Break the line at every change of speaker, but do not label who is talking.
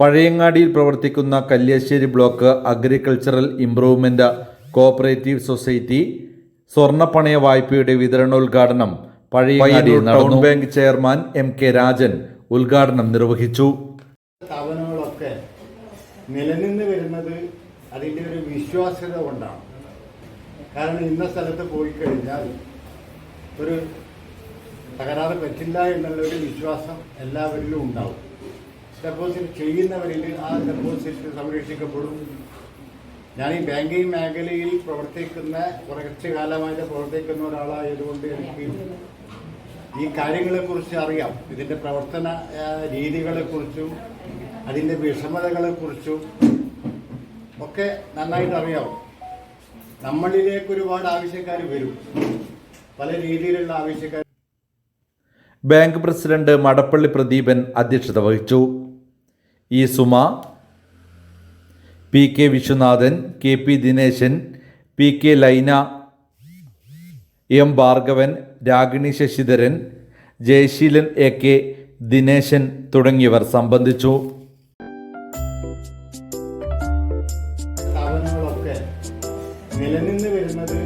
പഴയങ്ങാടിയിൽ പ്രവർത്തിക്കുന്ന Kalliasseri block agricultural improvement cooperative society സ്വർണപ്പണയ വായ്പയുടെ വിതരണോദ്ഘാടനം പഴയ town bank chairman M K Rajan ഉദ്ഘാടനം നിർവഹിച്ചു.
സ്ഥാപനങ്ങളൊക്കെ നിലനിന്ന് വരുന്നത് അതിന്റെ ഒരു വിശ്വാസ്യത കൊണ്ടാണ്. കാരണം ഇന്ന സ്ഥലത്ത് പോയി കഴിഞ്ഞാൽ ഒരു തകരാറ് പറ്റില്ല എന്നുള്ളൊരു വിശ്വാസം എല്ലാവരിലും ഉണ്ടാവും. ഡെപ്പോസിറ്റ് ചെയ്യുന്നവരിൽ ആ ഡെപ്പോസിറ്റ് സംരക്ഷിക്കപ്പെടും. ഞാൻ ഈ ബാങ്കിങ് മേഖലയിൽ പ്രവർത്തിക്കുന്ന കുറച്ച് കാലമായിട്ട് പ്രവർത്തിക്കുന്ന ഒരാളായതുകൊണ്ട് എനിക്ക് ഈ കാര്യങ്ങളെക്കുറിച്ച് അറിയാം. ഇതിന്റെ പ്രവർത്തന രീതികളെക്കുറിച്ചും അതിന്റെ വിഷമതകളെക്കുറിച്ചും ഒക്കെ നന്നായിട്ട് അറിയാം. നമ്മളിലേക്ക് ഒരുപാട് ആവശ്യക്കാർ വരും. പല രീതിയിലുള്ള ആവശ്യക്കാർ
ബാങ്ക് പ്രസിഡന്റ് മടപ്പള്ളി പ്രദീപൻ അധ്യക്ഷത വഹിച്ചു. E Suma P K Viswanathan K P Dinesan P K Laina M Bhargavan Ragini Sasidharan Jayaseelan A K Dinesan തുടങ്ങിയവർ സംബന്ധിച്ചു. സ്ഥാപനങ്ങളൊക്കെ നിലനിന്ന് വരുന്നത്